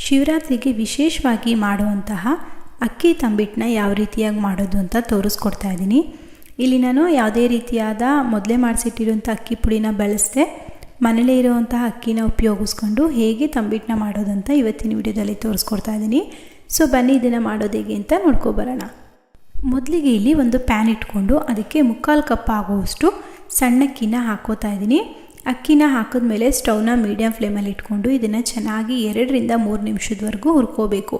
ಶಿವರಾತ್ರಿಗೆ ವಿಶೇಷವಾಗಿ ಮಾಡುವಂತಹ ಅಕ್ಕಿ ತಂಬಿಟ್ಟನ್ನ ಯಾವ ರೀತಿಯಾಗಿ ಮಾಡೋದು ಅಂತ ತೋರಿಸ್ಕೊಡ್ತಾ ಇದ್ದೀನಿ. ಇಲ್ಲಿ ನಾನು ಯಾವುದೇ ರೀತಿಯಾದ ಮೊದಲೇ ಮಾಡಿಸಿಟ್ಟಿರುವಂಥ ಅಕ್ಕಿ ಪುಡಿನ ಬಳಸದೆ ಮನೇಲೇ ಇರುವಂತಹ ಅಕ್ಕಿನ ಉಪಯೋಗಿಸ್ಕೊಂಡು ಹೇಗೆ ತಂಬಿಟ್ಟನ್ನ ಮಾಡೋದಂತ ಇವತ್ತಿನ ವಿಡಿಯೋದಲ್ಲಿ ತೋರಿಸ್ಕೊಡ್ತಾ ಇದ್ದೀನಿ. ಸೊ ಬನ್ನಿ ಇದನ್ನು ಮಾಡೋದು ಹೇಗೆ ಅಂತ ನೋಡ್ಕೊಬರೋಣ ಮೊದಲಿಗೆ ಇಲ್ಲಿ ಒಂದು ಪ್ಯಾನ್ ಇಟ್ಕೊಂಡು ಅದಕ್ಕೆ ಮುಕ್ಕಾಲು ಕಪ್ ಆಗುವಷ್ಟು ಸಣ್ಣಕ್ಕಿನ ಹಾಕೋತಾ ಇದ್ದೀನಿ. ಅಕ್ಕಿನ ಹಾಕಿದ್ಮೇಲೆ ಸ್ಟೌವ್ನ ಮೀಡಿಯಂ ಫ್ಲೇಮಲ್ಲಿ ಇಟ್ಕೊಂಡು ಇದನ್ನು ಚೆನ್ನಾಗಿ ಎರಡರಿಂದ ಮೂರು ನಿಮಿಷದವರೆಗೂ ಹುರ್ಕೋಬೇಕು.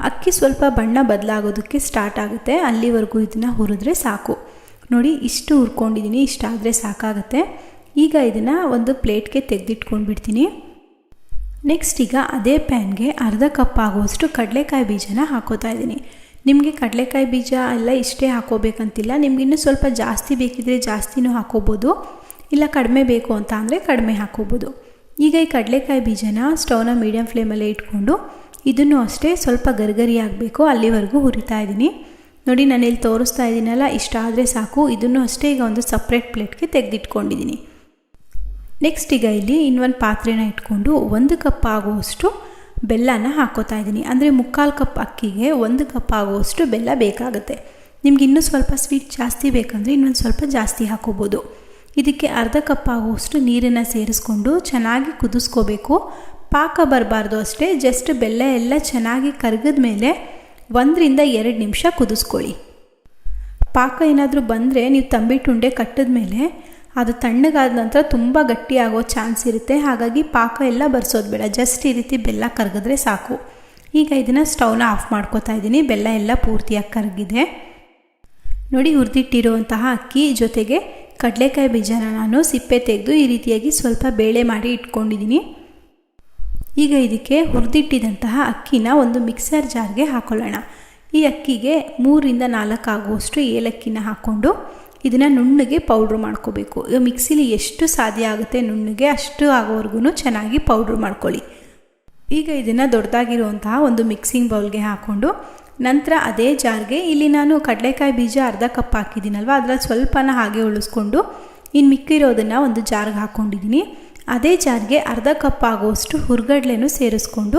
ಅಕ್ಕಿ ಸ್ವಲ್ಪ ಬಣ್ಣ ಬದಲಾಗೋದಕ್ಕೆ ಸ್ಟಾರ್ಟ್ ಆಗುತ್ತೆ. ಅಲ್ಲಿವರೆಗೂ ಇದನ್ನು ಹುರಿದ್ರೆ ಸಾಕು. ನೋಡಿ, ಇಷ್ಟು ಹುರ್ಕೊಂಡಿದ್ದೀನಿ ಇಷ್ಟಾದರೆ ಸಾಕಾಗುತ್ತೆ. ಈಗ ಇದನ್ನು ಒಂದು ಪ್ಲೇಟ್ಗೆ ತೆಗೆದಿಟ್ಕೊಂಡು ಬಿಡ್ತೀನಿ. ನೆಕ್ಸ್ಟ್ ಈಗ ಅದೇ ಪ್ಯಾನ್ಗೆ ಅರ್ಧ ಕಪ್ ಆಗುವಷ್ಟು ಕಡಲೆಕಾಯಿ ಬೀಜನ ಹಾಕೋತಾ ಇದ್ದೀನಿ. ನಿಮಗೆ ಕಡಲೆಕಾಯಿ ಬೀಜ ಎಲ್ಲ ಇಷ್ಟೇ ಹಾಕೋಬೇಕಂತಿಲ್ಲ. ನಿಮಗಿನ್ನೂ ಸ್ವಲ್ಪ ಜಾಸ್ತಿ ಬೇಕಿದ್ರೆ ಜಾಸ್ತಿನೂ ಹಾಕೋಬೋದು. ಇಲ್ಲ ಕಡಿಮೆ ಬೇಕು ಅಂತ ಅಂದರೆ ಕಡಿಮೆ ಹಾಕೋಬೋದು. ಈಗ ಈ ಕಡಲೆಕಾಯಿ ಬೀಜನ ಸ್ಟವ್ನ ಮೀಡಿಯಂ ಫ್ಲೇಮಲ್ಲೇ ಇಟ್ಕೊಂಡು ಇದನ್ನು ಅಷ್ಟೇ ಸ್ವಲ್ಪ ಗರಿಗರಿ ಆಗಬೇಕು, ಅಲ್ಲಿವರೆಗೂ ಹುರಿತಾ ಇದ್ದೀನಿ. ನೋಡಿ ನಾನು ಇಲ್ಲಿ ತೋರಿಸ್ತಾ ಇದ್ದೀನಲ್ಲ, ಇಷ್ಟ ಆದರೆ ಸಾಕು. ಇದನ್ನು ಅಷ್ಟೇ ಈಗ ಒಂದು ಸಪ್ರೇಟ್ ಪ್ಲೇಟ್ಗೆ ತೆಗೆದಿಟ್ಕೊಂಡಿದ್ದೀನಿ. ನೆಕ್ಸ್ಟ್ ಈಗ ಇಲ್ಲಿ ಇನ್ನೊಂದು ಪಾತ್ರೆನ ಇಟ್ಕೊಂಡು ಒಂದು ಕಪ್ ಆಗುವಷ್ಟು ಬೆಲ್ಲನ ಹಾಕೋತಾ ಇದ್ದೀನಿ. ಅಂದರೆ ಮುಕ್ಕಾಲು ಕಪ್ ಅಕ್ಕಿಗೆ ಒಂದು ಕಪ್ ಆಗುವಷ್ಟು ಬೆಲ್ಲ ಬೇಕಾಗುತ್ತೆ. ನಿಮ್ಗೆ ಇನ್ನೂ ಸ್ವಲ್ಪ ಸ್ವೀಟ್ ಜಾಸ್ತಿ ಬೇಕಂದರೆ ಇನ್ನೊಂದು ಸ್ವಲ್ಪ ಜಾಸ್ತಿ ಹಾಕೋಬೋದು. ಇದಕ್ಕೆ ಅರ್ಧ ಕಪ್ ಆಗುವಷ್ಟು ನೀರನ್ನು ಸೇರಿಸ್ಕೊಂಡು ಚೆನ್ನಾಗಿ ಕುದಿಸ್ಕೋಬೇಕು. ಪಾಕ ಬರಬಾರ್ದು ಅಷ್ಟೇ ಜಸ್ಟ್ ಬೆಲ್ಲ ಎಲ್ಲ ಚೆನ್ನಾಗಿ ಕರಗಿದ ಮೇಲೆ ಒಂದರಿಂದ ಎರಡು ನಿಮಿಷ ಕುದಿಸ್ಕೊಳ್ಳಿ. ಪಾಕ ಏನಾದರೂ ಬಂದರೆ ನೀವು ತಂಬಿಟ್ಟು ಉಂಡೆ ಕಟ್ಟಿದ ಮೇಲೆ ಅದು ತಣ್ಣಗಾದ ನಂತರ ತುಂಬ ಗಟ್ಟಿಯಾಗೋ ಚಾನ್ಸ್ ಇರುತ್ತೆ. ಹಾಗಾಗಿ ಪಾಕ ಎಲ್ಲ ಬರ್ಸೋದು ಬೇಡ ಜಸ್ಟ್ ಈ ರೀತಿ ಬೆಲ್ಲ ಕರಗಿದ್ರೆ ಸಾಕು. ಈಗ ಇದನ್ನು ಸ್ಟವ್ನ ಆಫ್ ಮಾಡ್ಕೋತಾ ಇದ್ದೀನಿ, ಬೆಲ್ಲ ಎಲ್ಲ ಪೂರ್ತಿಯಾಗಿ ಕರಗಿದೆ. ನೋಡಿ, ಹುರಿದಿಟ್ಟಿರುವಂತಹ ಅಕ್ಕಿ ಜೊತೆಗೆ ಕಡಲೆಕಾಯಿ ಬೀಜನ ನಾನು ಸಿಪ್ಪೆ ತೆಗೆದು ಈ ರೀತಿಯಾಗಿ ಸ್ವಲ್ಪ ಬೇಳೆ ಮಾಡಿ ಇಟ್ಕೊಂಡಿದ್ದೀನಿ. ಈಗ ಇದಕ್ಕೆ ಹುರಿದಿಟ್ಟಿದಂತಹ ಅಕ್ಕಿನ ಒಂದು ಮಿಕ್ಸರ್ ಜಾರ್ಗೆ ಹಾಕೊಳ್ಳೋಣ. ಈ ಅಕ್ಕಿಗೆ ಮೂರಿಂದ ನಾಲ್ಕು ಆಗುವಷ್ಟು ಏಲಕ್ಕಿನ ಹಾಕ್ಕೊಂಡು ಇದನ್ನು ನುಣ್ಣಗೆ ಪೌಡ್ರ್ ಮಾಡ್ಕೋಬೇಕು. ಈಗ ಮಿಕ್ಸಿಲಿ ಎಷ್ಟು ಸಾಧ್ಯ ಆಗುತ್ತೆ ನುಣ್ಣಗೆ ಅಷ್ಟು ಆಗೋವರೆಗೂ ಚೆನ್ನಾಗಿ ಪೌಡ್ರ್ ಮಾಡ್ಕೊಳ್ಳಿ. ಈಗ ಇದನ್ನು ದೊಡ್ಡದಾಗಿರುವಂತಹ ಒಂದು ಮಿಕ್ಸಿಂಗ್ ಬೌಲ್ಗೆ ಹಾಕ್ಕೊಂಡು ನಂತರ ಅದೇ ಜಾರ್ಗೆ ಇಲ್ಲಿ ನಾನು ಕಡಲೆಕಾಯಿ ಬೀಜ ಅರ್ಧ ಕಪ್ ಹಾಕಿದ್ದೀನಲ್ವ? ಅದರಲ್ಲಿ ಸ್ವಲ್ಪನ ಹಾಗೆ ಉಳಿಸ್ಕೊಂಡು ಇನ್ನು ಮಿಕ್ಕಿರೋದನ್ನು ಒಂದು ಜಾರ್ಗೆ ಹಾಕ್ಕೊಂಡಿದ್ದೀನಿ. ಅದೇ ಜಾರ್ಗೆ ಅರ್ಧ ಕಪ್ ಆಗುವಷ್ಟು ಹುರ್ಗಡ್ಲೆನೂ ಸೇರಿಸ್ಕೊಂಡು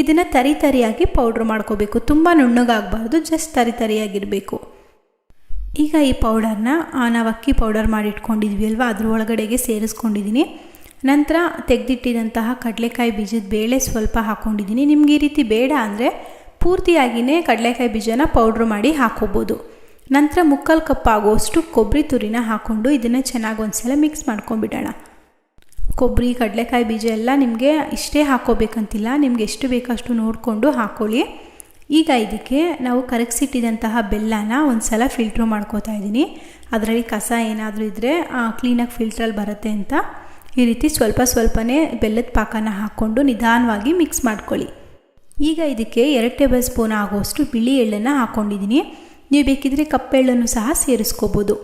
ಇದನ್ನು ತರಿ ತರಿಯಾಗಿ ಪೌಡ್ರ್ ಮಾಡ್ಕೋಬೇಕು. ತುಂಬ ನುಣ್ಣಗಾಗಬಾರ್ದು, ಜಸ್ಟ್ ತರಿ ತರಿಯಾಗಿರಬೇಕು. ಈಗ ಈ ಪೌಡರ್ನ ನಾವು ಅಕ್ಕಿ ಪೌಡರ್ ಮಾಡಿಟ್ಕೊಂಡಿದ್ವಿ ಅಲ್ವಾ? ಅದ್ರ ಒಳಗಡೆಗೆ ಸೇರಿಸ್ಕೊಂಡಿದ್ದೀನಿ. ನಂತರ ತೆಗೆದಿಟ್ಟಿದಂತಹ ಕಡಲೆಕಾಯಿ ಬೀಜದ ಬೇಳೆ ಸ್ವಲ್ಪ ಹಾಕ್ಕೊಂಡಿದ್ದೀನಿ ನಿಮ್ಗೆ ಈ ರೀತಿ ಬೇಡ ಅಂದರೆ ಪೂರ್ತಿಯಾಗಿಯೇ ಕಡಲೆಕಾಯಿ ಬೀಜನ ಪೌಡ್ರ್ ಮಾಡಿ ಹಾಕೋಬೋದು. ನಂತರ ಮುಕ್ಕಾಲು ಕಪ್ ಆಗೋಷ್ಟು ಕೊಬ್ಬರಿ ತುರಿನ ಹಾಕ್ಕೊಂಡು ಇದನ್ನು ಚೆನ್ನಾಗಿ ಒಂದ್ಸಲ ಮಿಕ್ಸ್ ಮಾಡ್ಕೊಂಡ್ಬಿಡೋಣ. ಕೊಬ್ಬರಿ ಕಡಲೆಕಾಯಿ ಬೀಜ ಎಲ್ಲ ನಿಮಗೆ ಇಷ್ಟೇ ಹಾಕೋಬೇಕಂತಿಲ್ಲ. ನಿಮ್ಗೆ ಎಷ್ಟು ಬೇಕಷ್ಟು ನೋಡಿಕೊಂಡು ಹಾಕ್ಕೊಳ್ಳಿ ಈಗ ಇದಕ್ಕೆ ನಾವು ಕರಗಿಸಿಟ್ಟಿದಂತಹ ಬೆಲ್ಲನ ಒಂದು ಸಲ ಫಿಲ್ಟ್ರ್ ಮಾಡ್ಕೋತಾ ಇದ್ದೀನಿ. ಅದರಲ್ಲಿ ಕಸ ಏನಾದರೂ ಇದ್ದರೆ ಕ್ಲೀನಾಗಿ ಫಿಲ್ಟ್ರಲ್ಲಿ ಬರುತ್ತೆ ಅಂತ ಈ ರೀತಿ ಸ್ವಲ್ಪ ಸ್ವಲ್ಪನೇ ಬೆಲ್ಲದ ಪಾಕನ ಹಾಕ್ಕೊಂಡು ನಿಧಾನವಾಗಿ ಮಿಕ್ಸ್ ಮಾಡ್ಕೊಳ್ಳಿ. ಈಗ ಇದಕ್ಕೆ ಎರಡು ಟೇಬಲ್ ಸ್ಪೂನ್ ಆಗುವಷ್ಟು ಬಿಳಿ ಎಳ್ಳನ್ನು ಹಾಕ್ಕೊಂಡಿದ್ದೀನಿ ನೀವು ಬೇಕಿದ್ರೆ ಕಪ್ಪೆಳ್ಳನ್ನು ಸಹ ಸೇರಿಸ್ಕೋಬೋದು.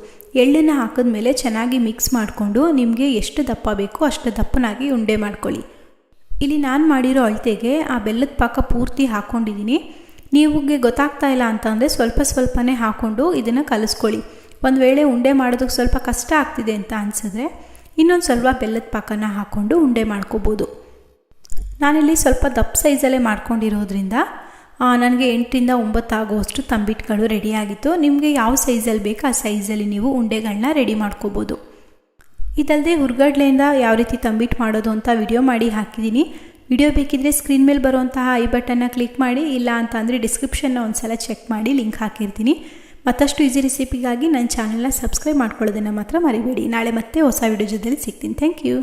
ಎಳ್ಳನ್ನು ಹಾಕಿದ್ಮೇಲೆ ಚೆನ್ನಾಗಿ ಮಿಕ್ಸ್ ಮಾಡಿಕೊಂಡು ನಿಮಗೆ ಎಷ್ಟು ದಪ್ಪ ಬೇಕೋ ಅಷ್ಟು ದಪ್ಪನಾಗಿ ಉಂಡೆ ಮಾಡ್ಕೊಳ್ಳಿ. ಇಲ್ಲಿ ನಾನು ಮಾಡಿರೋ ಅಳತೆಗೆ ಆ ಬೆಲ್ಲದ ಪಾಕ ಪೂರ್ತಿ ಹಾಕ್ಕೊಂಡಿದ್ದೀನಿ ನಿಮಗೆ ಗೊತ್ತಾಗ್ತಾ ಇಲ್ಲ ಅಂತಂದರೆ ಸ್ವಲ್ಪ ಸ್ವಲ್ಪನೇ ಹಾಕ್ಕೊಂಡು ಇದನ್ನು ಕಲಿಸ್ಕೊಳ್ಳಿ. ಒಂದು ವೇಳೆ ಉಂಡೆ ಮಾಡೋದಕ್ಕೆ ಸ್ವಲ್ಪ ಕಷ್ಟ ಆಗ್ತಿದೆ ಅಂತ ಅನಿಸಿದ್ರೆ ಇನ್ನೊಂದು ಸ್ವಲ್ಪ ಬೆಲ್ಲದ ಪಾಕನ ಹಾಕ್ಕೊಂಡು ಉಂಡೆ ಮಾಡ್ಕೋಬೋದು. ನಾನಿಲ್ಲಿ ಸ್ವಲ್ಪ ದಪ್ಪ ಸೈಜಲ್ಲೇ ಮಾಡ್ಕೊಂಡಿರೋದ್ರಿಂದ ನನಗೆ ಎಂಟರಿಂದ ಒಂಬತ್ತು ಆಗುವಷ್ಟು ತಂಬಿಟ್ಗಳು ರೆಡಿಯಾಗಿತ್ತು. ನಿಮಗೆ ಯಾವ ಸೈಜಲ್ಲಿ ಬೇಕು ಆ ಸೈಜಲ್ಲಿ ನೀವು ಉಂಡೆಗಳನ್ನ ರೆಡಿ ಮಾಡ್ಕೋಬೋದು. ಇದಲ್ಲದೆ ಹುರ್ಗಡ್ಲೆಯಿಂದ ಯಾವ ರೀತಿ ತಂಬಿಟ್ಟು ಮಾಡೋದು ಅಂತ ವಿಡಿಯೋ ಮಾಡಿ ಹಾಕಿದ್ದೀನಿ. ವಿಡಿಯೋ ಬೇಕಿದ್ರೆ ಸ್ಕ್ರೀನ್ ಮೇಲೆ ಬರುವಂತಹ ಐ ಬಟನ್ನ ಕ್ಲಿಕ್ ಮಾಡಿ, ಇಲ್ಲ ಅಂತ ಅಂದರೆ ಡಿಸ್ಕ್ರಿಪ್ಷನ್ನ ಒಂದು ಸಲ ಚೆಕ್ ಮಾಡಿ ಲಿಂಕ್ ಹಾಕಿರ್ತೀನಿ. ಮತ್ತಷ್ಟು ಈಸಿ ರೆಸಿಪಿಗಾಗಿ ನನ್ನ ಚಾನಲ್ನ ಸಬ್ಸ್ಕ್ರೈಬ್ ಮಾಡ್ಕೊಳ್ಳೋದನ್ನು ಮಾತ್ರ ಮರಿಬೇಡಿ. ನಾಳೆ ಮತ್ತೆ ಹೊಸ ವಿಡಿಯೋ ಜೊತೆಲಿ ಸಿಗ್ತೀನಿ. Thank you.